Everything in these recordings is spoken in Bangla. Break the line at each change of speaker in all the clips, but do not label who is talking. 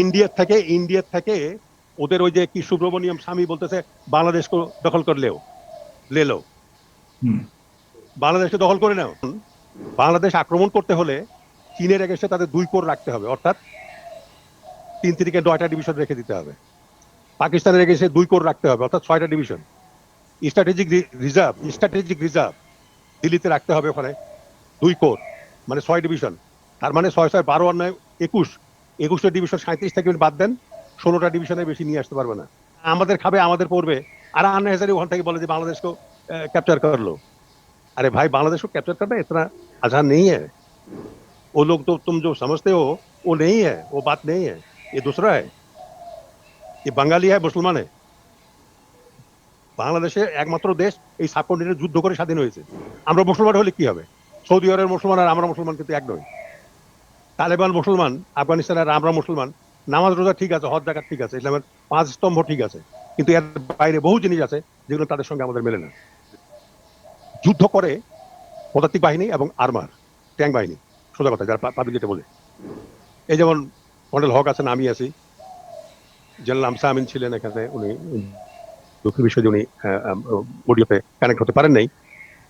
ইন্ডিয়া থেকে ইন্ডিয়ার থেকে ওদের ওই যে কি সুব্রমণিয়াম স্বামী বলতেছে বাংলাদেশ দখল করলেও লেলো। বাংলাদেশকে দখল করে নাও। বাংলাদেশ আক্রমণ করতে হলে চীনের এগেস্টে তাদের দুই কোর রাখতে হবে অর্থাৎ তিন থেকে নয়টা ডিভিশন রেখে দিতে হবে। পাকিস্তানের এগেস্টে দুই কোর রাখতে হবে অর্থাৎ ছয়টা division. Strategic reserve strategic reserve দিল্লিতে রাখতে হবে ওখানে দুই কোর মানে ছয় ডিভিশন। তার মানে ছয় ছয় বারো আর নয় একুশ একুশটা ডিভিশন সাঁত্রিশ থেকে বাদ দেন ষোলোটা ডিভিশনে বেশি নিয়ে আসতে পারবে না আমাদের খাবে আমাদের পড়বে আর আননেসারি ওখান থেকে বলে যে বাংলাদেশকে कैप्चर कर लो अरे भाई बांग्लादेश को कैप्चर करना इतना आसान नहीं है वो लोग तो तुम जो समझते हो वो नहीं है वो बात नहीं है ये दूसरा है ये बंगाली है मुसलमान है বাংলাদেশে একমাত্র দেশ এই সাবকন্টিনেন্ট যুদ্ধ করে স্বাধীন হয়েছে আমরা মুসলমান হলে কি হবে সৌদি আরবের মুসলমান আর আমরা মুসলমান কিন্তু এক নয় তালেবান মুসলমান, আফগানিস্তানের আমরা মুসলমান, নামাজ রোজা ঠিক আছে, হজ জাকাত ঠিক আছে, ইসলামের পাঁচ স্তম্ভ ঠিক আছে, কিন্তু এর বাইরে বহু জিনিস আছে যেগুলো তাদের সঙ্গে আমাদের মেলে না। যুদ্ধ করে পদাতিক বাহিনী এবং আর্মার, ট্যাঙ্ক বাহিনী, সোজা কথা, যারা পাবলিক যেটা বলে। এই যেমন মন্ডল হক আছেন, আমি আছি। জেনারেল আমসা আমিন ছিলেন এখানে, উনি বিষয় যে উনি অডিওতে কানেক্ট হতে পারেন নাই।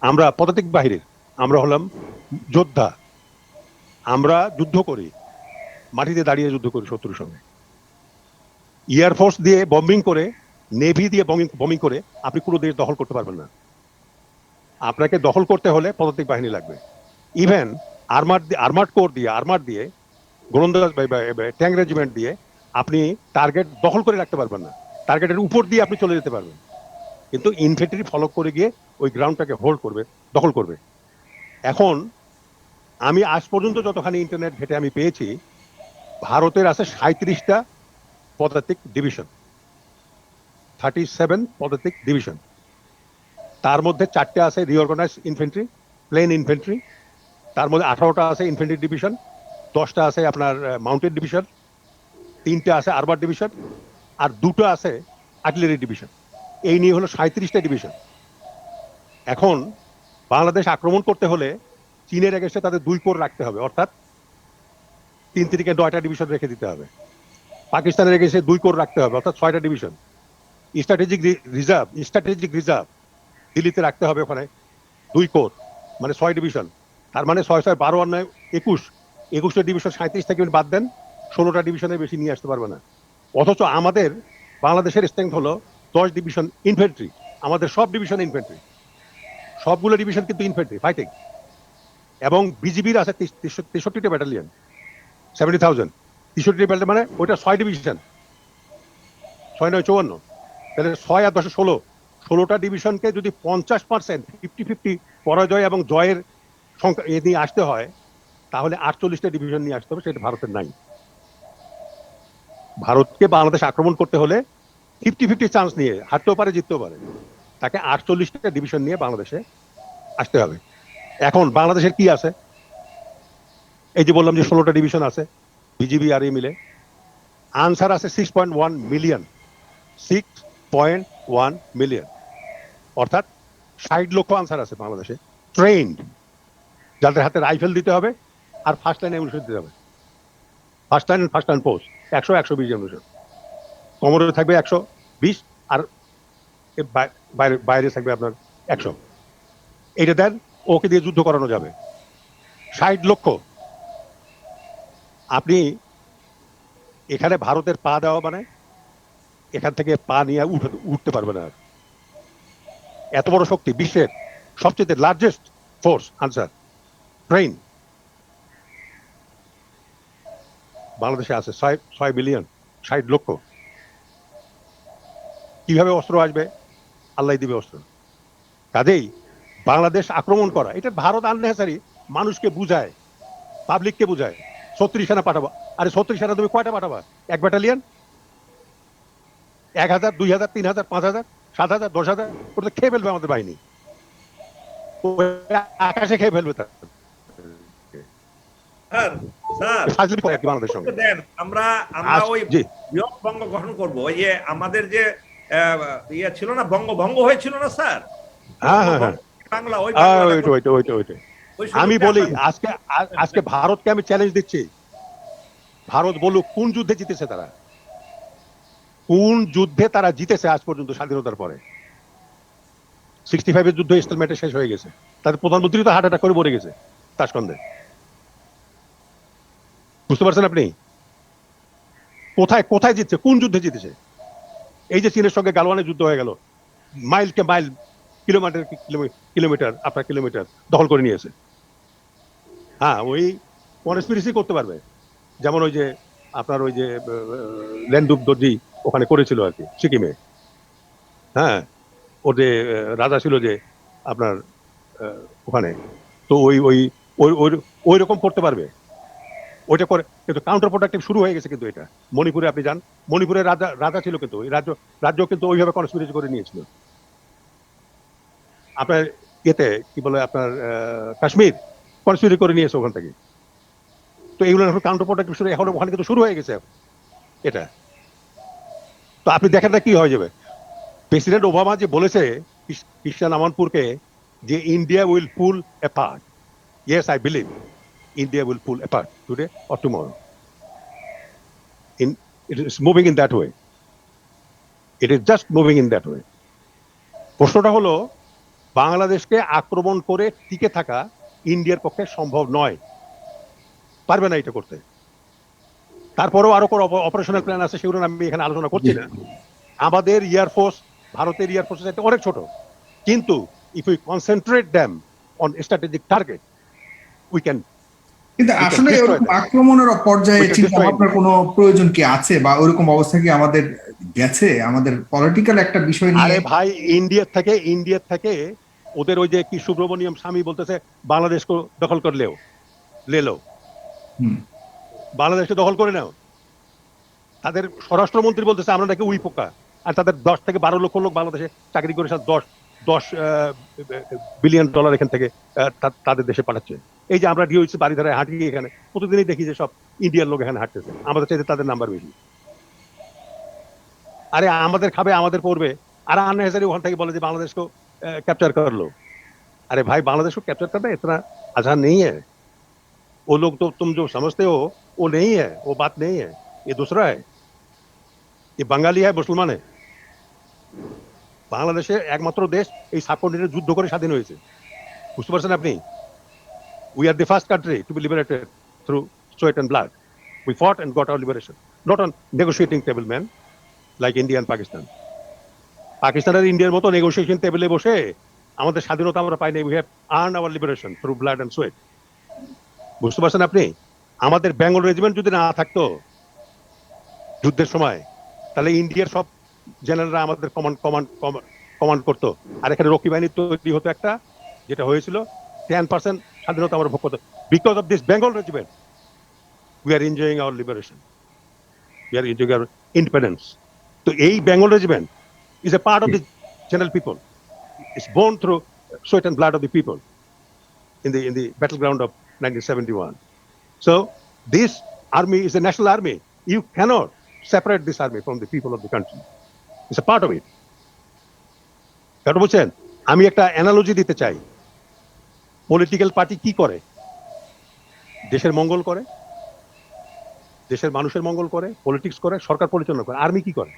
আমরা পদাতিক বাহিনীর, আমরা হলাম যোদ্ধা আমরা যুদ্ধ করি, মাটিতে দাঁড়িয়ে যুদ্ধ করি শত্রুর সঙ্গে। এয়ারফোর্স দিয়ে বম্বিং করে নেভি দিয়ে বম্বিং করে, আপনি পুরো দেশ দখল করতে পারবেন না। আপনাকে দখল করতে হলে পদাতিক বাহিনী লাগবে। ইভেন আর্মার আর্মার্ড কোর দিয়ে আর্মার দিয়ে, গোলন্দাজ ট্যাঙ্ক রেজিমেন্ট দিয়ে আপনি টার্গেট দখল করে রাখতে পারবেন না। টার্গেটের উপর দিয়ে আপনি চলে যেতে পারবেন। কিন্তু ইনফেন্ট্রি ফলো করে গিয়ে ওই গ্রাউন্ডটাকে হোল্ড করবে, দখল করবে। এখন আমি আজ পর্যন্ত যতখানি ইন্টারনেট ঘেটে আমি পেয়েছি, ভারতের আছে সাঁত্রিশটা পদাতিক ডিভিশন থার্টি সেভেন পদাতিক ডিভিশন তার মধ্যে চারটে আছে রিঅর্গানাইজ ইনফেন্ট্রি প্লেন ইনফেন্ট্রি তার মধ্যে আঠারোটা আছে ইনফেন্ট্রি ডিভিশন দশটা আছে আপনার মাউন্টেন ডিভিশন তিনটে আছে আরবার ডিভিশন আর দুটো আছে আর্টিলারি ডিভিশন এই নিয়ে হলো সাঁত্রিশটা ডিভিশন এখন বাংলাদেশ আক্রমণ করতে হলে চীনের এগেস্টে তাদের দুই কোর রাখতে হবে, অর্থাৎ তিন থেকে নয়টা ডিভিশন রেখে দিতে হবে। পাকিস্তানের এগেস্টে দুই কোর রাখতে হবে, অর্থাৎ ছয়টা division strategic reserve strategic reserve দিল্লিতে রাখতে হবে ওখানে দুই কোর মানে ছয় ডিভিশন তার মানে ছয় ছয় বারো আর নয় একুশ। একুশটা ডিভিশন সাঁত্রিশ থেকে বাদ দেন, ষোলোটা ডিভিশনে বেশি নিয়ে আসতে পারবে না। অথচ আমাদের বাংলাদেশের স্ট্রেংথ হলো দশ ডিভিশন ইনফেন্ট্রি আমাদের সব ডিভিশন ইনফেন্ট্রি সবগুলো ডিভিশন কিন্তু ইনফেন্ট্রি ফাইটিং এবং বিজিবির আছে তেষট্টিটা ব্যাটালিয়ন সেভেন্টি থাউজেন্ড তেষট্টি ব্যাটালিয়ন মানে ওইটা ছয় ডিভিশন ছয় নয় চৌয়ান্ন। তাহলে ছয় আর দশে ষোলো। ষোলোটা ডিভিশনকে যদি পঞ্চাশ পার্সেন্ট ফিফটি ফিফটি পরাজয় এবং জয়ের সংখ্যা এ নিয়ে আসতে হয়, তাহলে আটচল্লিশটা ডিভিশন নিয়ে আসতে হবে, সেটা ভারতের নাই। ভারতকে বাংলাদেশ আক্রমণ করতে হলে ফিফটি ফিফটি চান্স নিয়ে, হারতেও পারে, জিততেও পারে। তাকে আটচল্লিশটা ডিভিশন নিয়ে বাংলাদেশে আসতে হবে। এখন বাংলাদেশের কি আছে? এই যে বললাম যে ষোলোটা ডিভিশন আছে, বিজিবি আর মিলে। আনসার আছে six point one million six point one million অর্থাৎ ষাট লক্ষ আনসার আছে বাংলাদেশে। ট্রেন্ড যাদের হাতে রাইফেল দিতে হবে আর ফার্স্ট লাইন অনুষ্ঠিত দিতে হবে। First line first line post একশো একশো বিশ অনুষ্ঠিত কমরে থাকবে একশো বিশ আর বাইরে বাইরে থাকবে আপনার একশো। এইটা দেন ওকে দিয়ে যুদ্ধ করানো যাবে। ষাট লক্ষ। আপনি এখানে ভারতের পা দেওয়া মানে এখান থেকে পা নিয়ে উঠে উঠতে পারবে না। এত বড় শক্তি বিশ্বের সবচেয়ে লার্জেস্ট ফোর্স আনসার ট্রেন বাংলাদেশে আছে ছয় ছয় মিলিয়ন ষাট লক্ষ। কীভাবে অস্ত্র আসবে? আল্লাহ দিবে অস্ত্র। কাজেই বাংলাদেশ আক্রমণ করা এটা ভারত আননেসারি মানুষকে বুঝায় পাবলিককে বুঝায়। ছত্রিশ সেনা পাঠাবা আরে ছত্রিশ সেনা তুমি কয়টা পাঠাবা? এক ব্যাটালিয়ান এক হাজার দুই হাজার তিন হাজার পাঁচ হাজার সাত হাজার দশ হাজার ওটা খেয়ে ফেলবে আমাদের বাহিনী। আকাশে খেয়ে ফেলবে তার। বাংলাদেশ
আমরা আমরা ওই বঙ্গ গঠন করব। ওই যে আমাদের যে ইয়ে ছিল না বঙ্গভঙ্গ হয়েছিল না স্যার?
হ্যাঁ হ্যাঁ হ্যাঁ।
বাংলা
আমি বলি আজকে আজকে ভারতকে আমি চ্যালেঞ্জ দিচ্ছি। ভারত বলুক কোন যুদ্ধে জিতেছে তারা? কোন যুদ্ধে তারা জিতেছে আজ পর্যন্ত স্বাধীনতার পরে? সিক্সটি ফাইভের যুদ্ধ শেষ হয়ে গেছে। তাদের প্রধানমন্ত্রী তো হার্ট অ্যাটাক করে মরে গেছে তাসকন্দে। বুঝতে পারছেন আপনি? কোথায় কোথায় জিতছে? কোন যুদ্ধে জিতেছে? এই যে চীনের সঙ্গে গালওয়ানের যুদ্ধ হয়ে গেল। মাইলকে মাইল কিলোমিটার কিলোমিটার, আপনার কিলোমিটার দখল করে নিয়েছে। হ্যাঁ ওই কনস্পিরেসি করতে পারবে। যেমন ওই যে আপনার ওই যে ল্যান্ডুপ দর্জি ওখানে করেছিল আর কি, সিকিমে। হ্যাঁ ওর যে রাজা ছিল যে আপনার ওখানে। তো ওই ওই ওই, ওই- রকম করতে পারবে। ওইটা করে, কিন্তু কাউন্টার প্রোডাক্টিভ শুরু হয়ে গেছে কিন্তু এটা। মণিপুরে আপনি যান মণিপুরের রাজা রাজা ছিল কিন্তু রাজ্য রাজ্য কিন্তু ওইভাবে কনস্পিরেসি করে নিয়েছিল। আপনার ইয়েতে, কি বলে আপনার কাশ্মীর কনস্পিরেসি করে নিয়েছে ওখান থেকে। তো এগুলো এখন কাউন্টার প্রোডাক্টিভ শুরু এখন ওখানে কিন্তু শুরু হয়ে গেছে। এটা। তো আপনি দেখেন না কি হয়ে যাবে। প্রেসিডেন্ট ওবামা যে বলেছে ক্রিশ্চিয়ান আমানপুরকে যে India will pull apart yes I believe India will pull apart today or tomorrow. In, it is moving in that way. It is just moving in that way. প্রশ্নটা হলো বাংলাদেশকে আক্রমণ করে টিকে থাকা ইন্ডিয়ার পক্ষে সম্ভব নয়। পারবে না এটা করতে। তারপরেও আরও কোনো অপারেশনাল প্ল্যান আছে সেগুলো আমি এখানে আলোচনা করছি না। আমাদের এয়ারফোর্স ভারতের এয়ারফোর্সের চাইতে অনেক ছোট। কিন্তু if we concentrate them on strategic target we can
কিন্তু আসলে. আক্রমণের পর্যায়ে চিন্তা ভাবনার কোনো প্রয়োজন কি আছে? বা ওরকম অবস্থা কি আমাদের গেছে? আমাদের পলিটিক্যাল একটা বিষয়
আরে ভাই ইন্ডিয়ার থেকে ইন্ডিয়ার থেকে ওদের ওই যে কি সুব্রমণিয়ম স্বামী বলতেছে বাংলাদেশকে দখল করলেও লেলো বাংলাদেশকে দখল করে নাও। তাদের স্বরাষ্ট্রমন্ত্রী বলতেছে আমরা নাকি উই পোকা। আর তাদের দশ থেকে বারো লক্ষ লোক বাংলাদেশে চাকরি করে সাথে দশ দশ বিলিয়ন ডলার এখান থেকে তাদের দেশে পাঠাচ্ছে। এই যে আমরা ডিওইসি বাড়ি ধারে হাঁটি এখানে প্রতিদিনই দেখি যে সব ইন্ডিয়ার লোক এখানে হাঁটতেছে। আমাদের চাইতে তাদের নাম্বার বেশি। আরে আমাদের খাবে আমাদের পড়বে। আর আননেসারি ওখান থেকে বলে যে বাংলাদেশকে कैप्चर कर लो अरे भाई बांग्लादेश को कैप्चर करना इतना आसान नहीं है वो लोग तो तुम जो समझते हो वो नहीं है वो बात नहीं है ये दूसरा है ये বাঙালি है মুসলমান है বাংলাদেশে একমাত্র দেশ এই সাবকন্টিনেন্টে যুদ্ধ করে স্বাধীন হয়েছে বুঝতে পারছেন আপনি we are the first country to be liberated through sweat and blood we fought and got our liberation not on negotiating table man like India and Pakistan পাকিস্তানের ইন্ডিয়ার মতো নেগোসিয়েশন টেবিলে বসে আমাদের স্বাধীনতা আমরা পাইনি we have earn our liberation through blood and sweat বুঝতে পারছেন আপনি? আমাদের বেঙ্গল রেজিমেন্ট যদি না থাকতো যুদ্ধের সময়, তাহলে ইন্ডিয়ার সব জেনারেলরা আমাদের কমান্ড কমান্ড কমান্ড করতো। আর এখানে রক্ষী বাহিনী তৈরি হতো একটা, যেটা হয়েছিল টেন পার্সেন্ট স্বাধীনতা আমরা ভোগ করতো। Because of this Bengal regiment we are enjoying our liberation we are enjoying our independence তো এই Bengal regiment is a part of the general people. It's born through sweat and blood of the people in the in the battleground of 1971. So this army is a national army. You cannot separate this army from the people of the country. It's a part of it. বলছেন আমি একটা অ্যানালজি দিতে চাই পলিটিক্যাল পার্টি কি করে দেশের মঙ্গল করে দেশের মানুষের মঙ্গল করে পলিটিক্স করে সরকার পরিচালনা করে আর্মি কি করে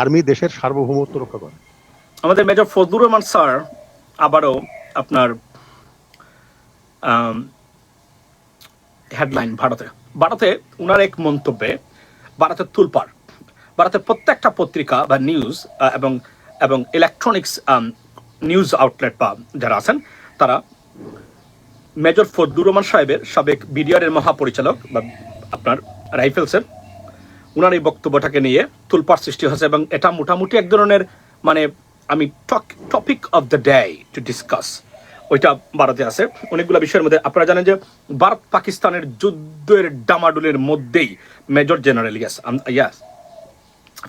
আর্মি দেশের সার্বভৌমত্ব রক্ষা করে।
আমাদের মেজর ফজলুর রহমান স্যার আবারও আপনার হেডলাইন ভারতে। ভারতে উনার এক মন্তব্যে ভারতের তুলপার ভারতের প্রত্যেকটা পত্রিকা বা নিউজ এবং এবং ইলেকট্রনিক্স নিউজ আউটলেট বা যারা আছেন, তারা মেজর ফজলুর রহমান সাহেবের সাবেক বিডিআরের মহাপরিচালক বা আপনার রাইফেলসের উনার এই বক্তব্যটাকে নিয়ে তুলপার সৃষ্টি হয়েছে এবং এটা মোটামুটি এক ধরনের মানে আমি topic of the day to discuss ওইটা ভারতে আছে। অনেকগুলো বিষয়ের মধ্যে আপনারা জানেন যে ভারত পাকিস্তানের যুদ্ধের ডামাডুলের মধ্যেই মেজর জেনারেল ইয়াস ইয়াস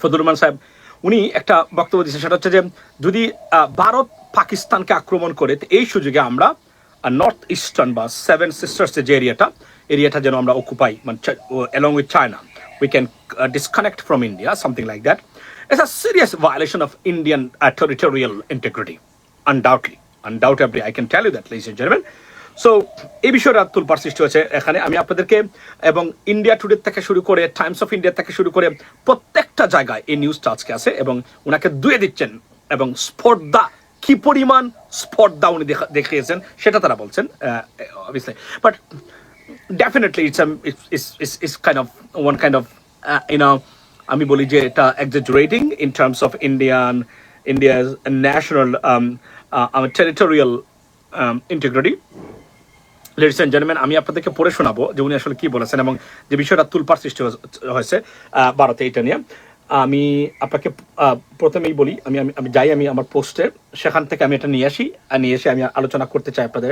ফজলুর রহমান সাহেব, উনি একটা বক্তব্য দিচ্ছেন সেটা হচ্ছে যে যদি ভারত পাকিস্তানকে আক্রমণ করে এই সুযোগে আমরা নর্থ ইস্টার্ন বা সেভেন সিস্টার্স যে এরিয়াটা এরিয়াটা যেন আমরা অকুপাই মানে along with China we can uh, disconnect from India, something like that. It's a serious violation of Indian uh, territorial integrity, undoubtedly. I can tell you that, ladies and gentlemen. So এই বিষয়টা তুলপার সৃষ্টি হয়েছে এখানে আমি আপনাদেরকে এবং ইন্ডিয়া টুডে থেকে শুরু করে টাইমস অফ ইন্ডিয়া থেকে শুরু করে প্রত্যেকটা জায়গায় এই নিউজটা আজকে আছে এবং ওনাকে দুয়ে দিচ্ছেন এবং স্পর্ধা কি পরিমাণ স্পর্ধা উনি দেখা- দেখিয়েছেন সেটা তারা বলছেন obviously but um it's, it's kind of one kind of uh, you know আমি বলি যে এটা Indian India's national um, uh, uh, territorial um, integrity ladies and gentleman আমি আপনাদেরকে পড়ে শোনাবো যে উনি আসলে কি বলেছেন এবং যে বিষয়টা তুলপার সৃষ্টি হয়েছে ভারতে এটা নিয়ে আমি আপনাকে প্রথমেই বলি, আমি আমি যাই, আমি আমার পোস্টে সেখান থেকে আমি এটা নিয়ে আসি, আর নিয়ে এসে আমি আলোচনা করতে চাই আপনাদের,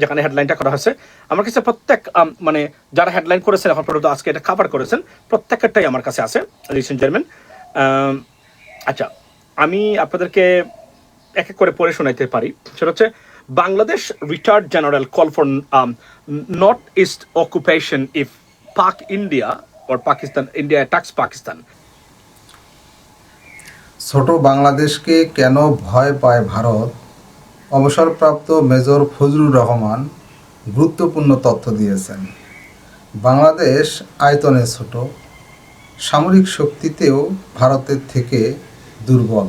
যেখানে হেডলাইনটা করা হয়েছে। আমার কাছে প্রত্যেক মানে যারা হেডলাইন করেছেন, এখন পর্যন্ত আজকে এটা কাভার করেছেন, প্রত্যেকটাই আমার কাছে আছে অ্যান্ড জেন্টলম্যান আচ্ছা আমি আপনাদেরকে এক এক করে পড়ে শোনাইতে পারি। সেটা হচ্ছে, Bangladesh retired general call for north east occupation if Pak India Pakistan India attacks Pakistan
ছোট বাংলাদেশকে কেন ভয় পায় ভারত? অবসরপ্রাপ্ত মেজর ফজলুর রহমান গুরুত্বপূর্ণ তথ্য দিয়েছেন। বাংলাদেশ আয়তনে ছোট। সামরিক শক্তিতেও ভারতের থেকে দুর্বল।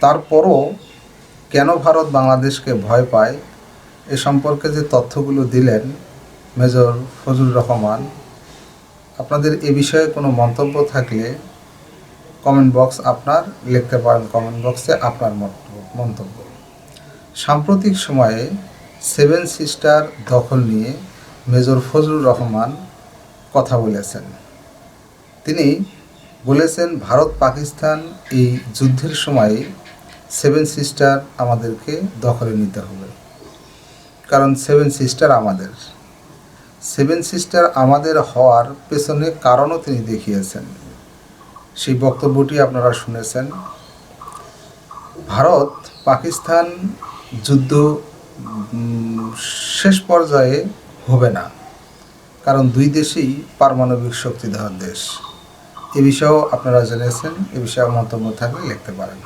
তারপরও কেন ভারত বাংলাদেশকে ভয় পায়? এ সম্পর্কে যে তথ্যগুলো দিলেন মেজর ফজলুর রহমান, আপনাদের এ বিষয়ে কোনো মন্তব্য থাকলে কমেন্ট বক্স আপনার লিখতে পারেন কমেন্ট বক্সে আপনার মন্তব্য- সাম্প্রতিক সময়ে সেভেন সিস্টার দখল নিয়ে মেজর ফজলুর রহমান কথা বলেছেন। তিনি বলেছেন, ভারত, পাকিস্তান এই যুদ্ধের সময়ে সেভেন সিস্টার আমাদেরকে দখলে নিতে হবে। কারণ সেভেন সিস্টার আমাদের। সেভেন সিস্টার আমাদের হওয়ার পেছনে কারণও তিনি দেখিয়েছেন। সেই বক্তব্যটি আপনারা শুনেছেন। ভারত পাকিস্তান যুদ্ধ শেষ পর্যায়ে হবে না, কারণ দুই দেশেই পারমাণবিক শক্তিধর দেশ। এ বিষয়েও আপনারা জেনেছেন, এ বিষয়ে মন্তব্য থাকলে লিখতে পারেন।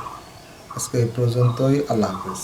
আজকে এই পর্যন্তই, আল্লাহ হাফিজ।